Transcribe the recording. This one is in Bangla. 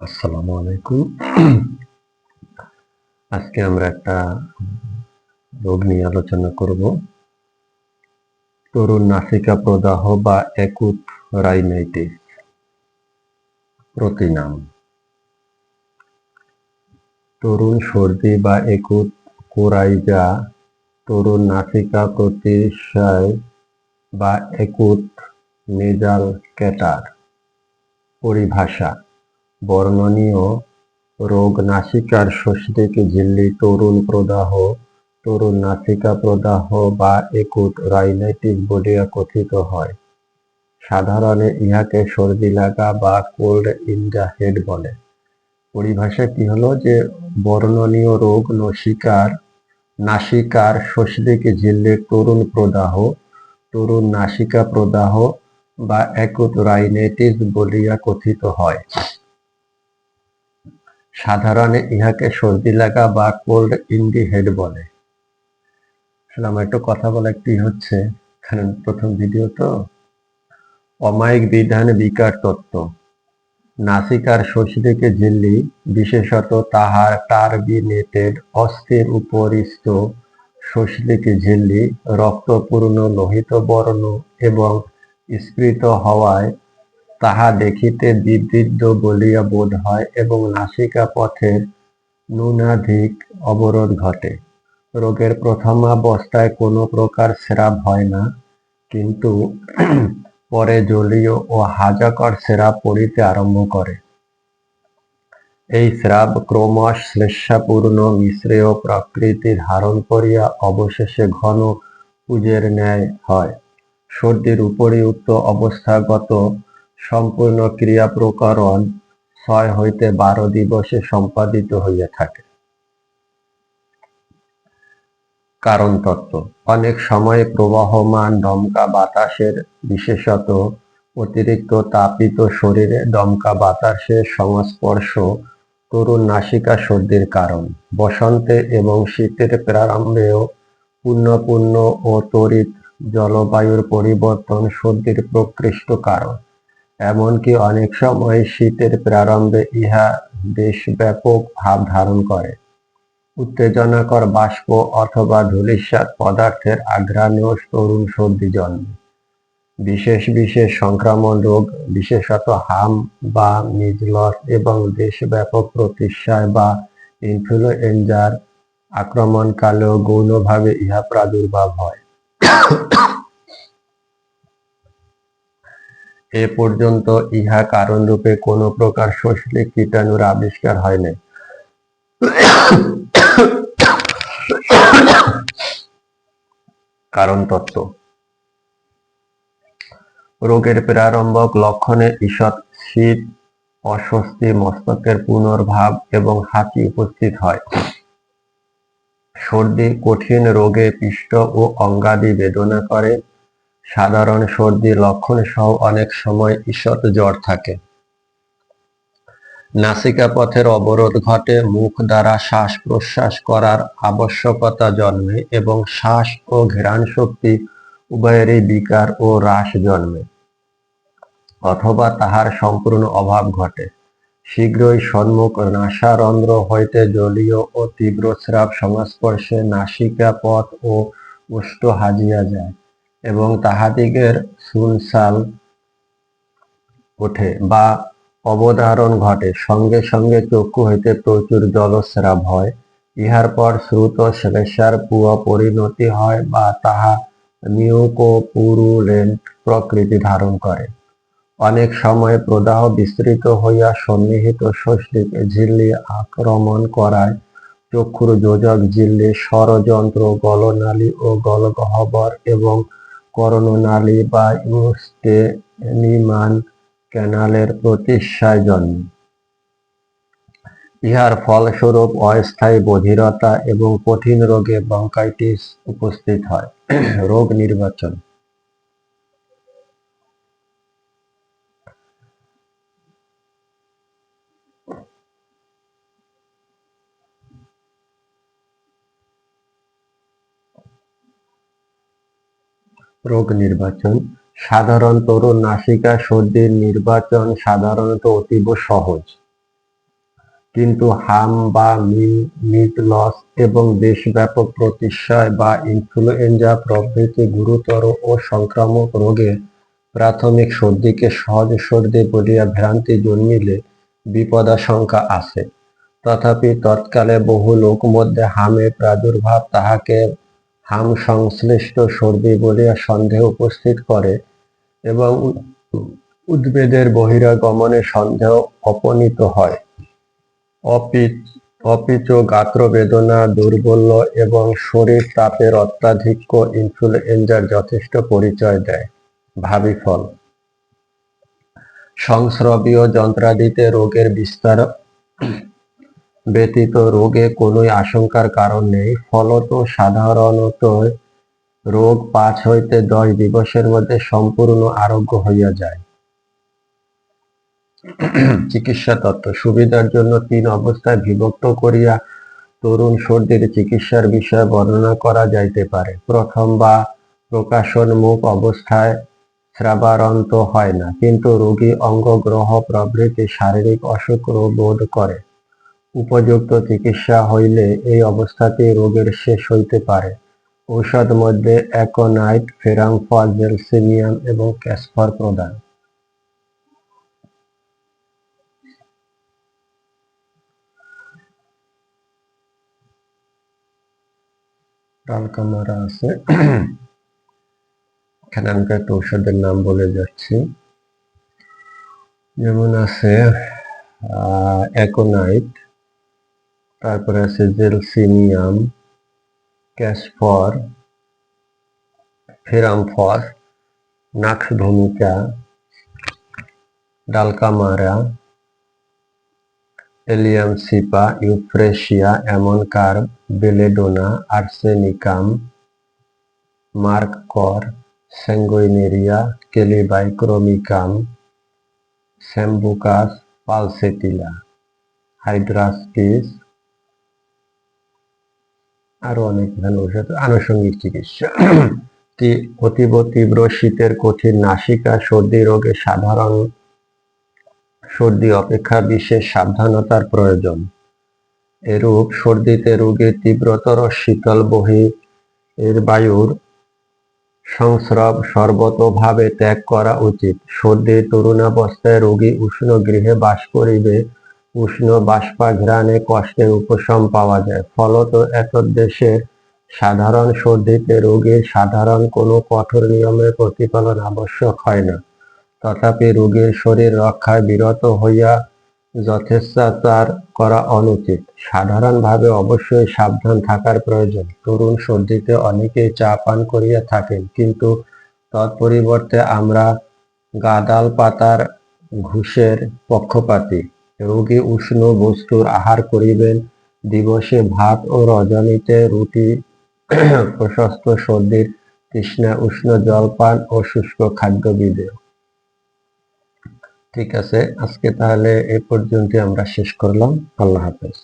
আসসালামু আলাইকুম। আজকে আমরা একটা রোগ নিয়ে আলোচনা করব। তরুণ নাসিকা প্রদাহ বা একুত রাইনাইটিস প্রতিনাম। তরুণ সর্দি বা একুত কোরাইজা তরুণ নাসিকা প্রতিশয় বা একুত নেজাল ক্যাটার পরিভাষা। বর্ণনীয় রোগ নাসিকার শোষদিকে ঝিল্লি, তরুণ প্রদাহ, তরুণ নাসিকা প্রদাহ বা একুট রাইনাইটিস বলিয়া কথিত হয়। সাধারণে ইহাকে সর্দি লাগা বা কোল্ড ইন হেড বলে। পরিভাষা কি হলো যে বর্ণনীয় রোগ নসিকার, নাসিকার শোষদিকে ঝিল্লি, তরুণ প্রদাহ, তরুণ নাসিকা প্রদাহ বা একুট রাইনাইটিস বলিয়া কথিত হয়। সাধারণে ইহাকে সর্দি লাগা বা কোল্ড ইন দি হেড বলে। আসলে আমার একটু কথা বলা একটি হচ্ছে? কারণ প্রথম ভিডিও তো। অমায়িক বিধান বিকার তত্ত্ব। নাসিকার শশীদিকে ঝিল্লি বিশেষত তাহার টার্বিনেটেড অস্থির উপরিস্থ শশীদিকে ঝিল্লি রক্তপূর্ণ, লোহিত বর্ণ এবং স্ফীত হওয়ায় তাহা দেখিতে বিবৃদ্ধ বলিয়া বোধ হয় এবং নাসিকা পথের ন্যূনাধিক অবরোধ ঘটে। রোগের প্রথমাবস্থায় কোনো প্রকার স্রাব হয় না, কিন্তু পরে জলীয় ও হাজাকর স্রাব পড়িতে আরম্ভ করে। এই স্রাব ক্রমশ শ্লেষাপূর্ণ মিশ্রেয় প্রকৃতি ধারণ করিয়া অবশেষে ঘন পুজের ন্যায় হয়। সর্দির উপরিউক্ত অবস্থাগত সম্পূর্ণ ক্রিয়া প্রকরণ ছয় হইতে বারো দিবসে সম্পাদিত হইয়া থাকে। কারণ তত্ত্ব, অনেক সময় প্রবাহমান দমকা বাতাসের বিশেষত অতিরিক্ত তাপিত শরীরে দমকা বাতাসের সংস্পর্শ তরুণ নাসিকা সর্দির কারণ। বসন্তে এবং শীতের প্রারম্ভেও পূর্ণ পূর্ণ ও তড়িৎ জলবায়ুর পরিবর্তন সর্দির প্রকৃষ্ট কারণ। এমনকি অনেক সময় শীতের প্রারম্ভে ইহা দেশব্যাপক ভাব ধারণ করে। উত্তেজনাকর বাষ্প অথবা ধূলিসাৎ পদার্থের আঘ্রাণেও তরুণ সর্দি জন্মে। বিশেষ বিশেষ সংক্রমণ রোগ, বিশেষত হাম বা মিজলস এবং দেশব্যাপক প্রতিষ্ঠায় বা ইনফ্লুয়েঞ্জার আক্রমণকালেও গৌণভাবে ইহা প্রাদুর্ভাব হয়। এ পর্যন্ত ইহা কারণরূপে কোন প্রকার শোষলিক কীটাণুর আবিষ্কার হয় নাই কারণ তত্ত্ব। রোগের প্রারম্ভক লক্ষণে ঈষৎ, শীত, অস্বস্তি, মস্তকের পুনর্ভাব এবং হাঁচি উপস্থিত হয়। সর্দি, কঠিন রোগে পিষ্ট ও অঙ্গাদি বেদনা করে। সাধারণ সর্দি লক্ষণ সহ অনেক সময় ঈষৎ জ্বর থাকে। নাসিকা পথের অবরোধ ঘটে মুখ দ্বারা শ্বাস প্রশ্বাস করার আবশ্যকতা জন্মে এবং শ্বাস ও ঘ্রাণ শক্তি উভয়েরই বিকার ও হ্রাস জন্মে অথবা তাহার সম্পূর্ণ অভাব ঘটে। শীঘ্রই সম্মুখ নাসারন্ধ্র হইতে জলীয় ও তীব্র স্রাব সংস্পর্শে নাসিকা পথ ও উষ্ট হাজিয়া যায়। এবং তাহাদিগের সুনসাল ওঠে বা অবধারণ ঘটে। সঙ্গে সঙ্গে চক্ষু হইতে প্রচুর জলস্রাব হয়। ইহার পর শ্রুত শ্লেষার পুয়া পরিণতি হয় বা তাহা মিউকোপুরুলেন্ট প্রকৃতি ধারণ করে। অনেক সময় প্রদাহ বিস্তৃত হইয়া সন্নিহিত শস্যকে ঝিল্লি আক্রমণ করায়। চক্ষুর যোজক ঝিল্লি ষড়যন্ত্র গলনালী ও গলগহ্বর এবং করণনালী বা ইউস্টেনিমান ক্যানালের প্রতিষ্ঠায় জন্ম ইহার ফলস্বরূপ অস্থায়ী বধিরতা এবং কঠিন রোগে ব্রঙ্কাইটিস উপস্থিত হয়। রোগ নির্বাচন। রোগ নির্বাচন। সাধারণ তরুণ নাসিকা সর্দির নির্বাচন সাধারণত অতীব সহজ। কিন্তু হাম বা মিট লস এবং দেশব্যাপক প্রতিশয় বা ইনফ্লুয়েঞ্জা প্রভৃতি গুরুতর ও সংক্রামক রোগে প্রাথমিক সর্দিকে সহজ সর্দি বলিয়া ভ্রান্তি জন্মিলে বিপদাশঙ্কা আছে। তথাপি তৎকালে বহু লোক মধ্যে হামের প্রাদুর্ভাব তাহাকে হাম সংশ্লিষ্ট সর্দি বলিয়া সন্দেহ উপস্থিত করে এবং উদ্ভিদের বহিরাগমনে সন্দেহ অপনীত হয়। অপিচ অপিচ গাত্র বেদনা, দুর্বল্য এবং শরীর তাপের অত্যাধিক্য ইনফ্লুয়েঞ্জার যথেষ্ট পরিচয় দেয়। ভাবি ফল। সংস্রবীয় যন্ত্রাদিতে রোগের বিস্তার ব্যতীত রোগে কোনোই আশঙ্কার কারণ নেই। ফলত সাধারণত রোগ পাঁচ হইতে দশ দিবসের মধ্যে সম্পূর্ণ আরোগ্য হইয়া যায়। চিকিৎসা তত্ত্ব। সুবিধার জন্য তিন অবস্থায় বিভক্ত করিয়া তরুণ সর্দির চিকিৎসার বিষয়ে বর্ণনা করা যাইতে পারে। প্রথম বা প্রকাশনমুখ অবস্থায় শ্রাবারন্ত হয় না, কিন্তু রোগী অঙ্গগ্রহ প্রভৃতি শারীরিক অসুখ বোধ করে। উপযুক্ত চিকিৎসা হইলে এই অবস্থাতে রোগের শেষ হইতে পারে। ঔষধ মধ্যে অ্যাকোনাইট ফেরামফল জেলসিনিয়াম এবং ক্যাসফর প্রদান। টালকামারা আছে। এখানে আমি কয়েকটা ঔষধের নাম বলে যাচ্ছি। যেমন আছে অ্যাকোনাইট তারপরে আছে জেলসিনিয়াম, ক্যাসফর ferrum phos nux vomica dulcamara allium cepa euphrasia এমন carb belladonna, arsenicum merc cor sanguinaria kali bichromicum, sambucus, pulsatilla, hydrastis আরও অনেক ঔষধ আনুষঙ্গিক চিকিৎসা। অতীব তীব্র শীতের কঠিন নাসিকা, সর্দি রোগে সাধারণ, সর্দি অপেক্ষা বিশেষ সাবধানতার প্রয়োজন। এরূপ সর্দিতে রোগীর তীব্রতর শীতল বহি, এর বায়ুর সংস্রব সর্বতভাবে ত্যাগ করা উচিত। সর্দির তরুণাবস্থায় রোগী উষ্ণ গৃহে বাস করিবে উষ্ণ বাষ্পাঘ্রাণে কষ্টের উপশম পাওয়া যায়। ফলত এতদ্দেশের সাধারণ সর্দিতে রোগীর সাধারণ কোনো কঠোর নিয়মের প্রতিপালন আবশ্যক হয় না। তথাপি রোগীর শরীর রক্ষায় বিরত হইয়া যথেচ্ছাচার করা অনুচিত। সাধারণভাবে অবশ্যই সাবধান থাকার প্রয়োজন। তরুণ সর্দিতে অনেকেই চা পান করিয়া থাকেন, কিন্তু তৎপরিবর্তে আমরা গাদাল পাতার ঘুষের পক্ষপাতী। রোগী উষ্ণ বস্তুর আহার করিবেন। দিবসে ভাত ও রজনীতে রুটি, প্রশস্ত সর্দির তৃষ্ণা, উষ্ণ জলপান ও শুষ্ক খাদ্য বিদেয় ঠিক আছে, আজকে তাহলে এ পর্যন্ত আমরা শেষ করলাম। আল্লাহ হাফেজ।